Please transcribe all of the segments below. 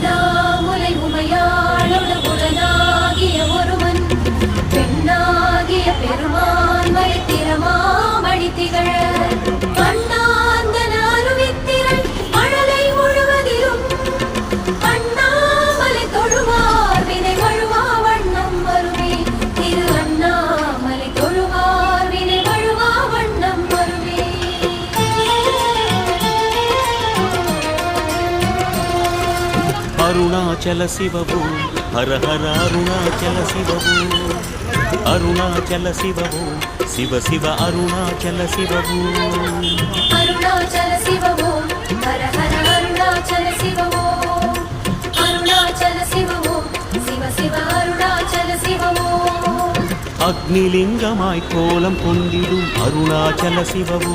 No! Arunachal சிவபு Hara Hara Arunachal சிவபு Arunachal சிவபு Shiva Shiva Arunachal சிவபு Arunachal சிவவோ Hara Hara Arunachal சிவவோ Arunachal சிவவோ Shiva Shiva Arunachal சிவவோ அக்னிலிங்கமாய் கோலம் கொண்டிடும் அருணாச்சல சிவபு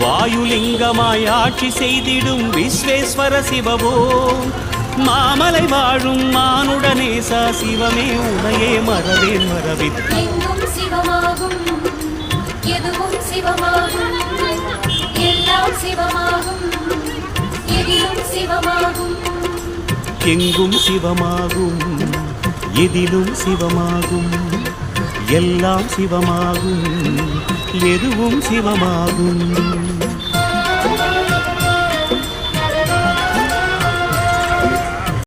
வாயுலிங்கமாய் ஆட்சி செய்திடும் விஸ்வேஸ்வர சிவவோ மாமலை வாழும் மானுடனேசா சிவமே உனையே மறவேன் எங்கும் சிவமாகும் எதுவும் சிவமாகும் எல்லாம் சிவமாகும் எதிலும் சிவமாகும். எங்கும் சிவமாகும் எதிலும் சிவமாகும் எல்லாம் சிவமாகும். எதுவும் சிவமாகும்.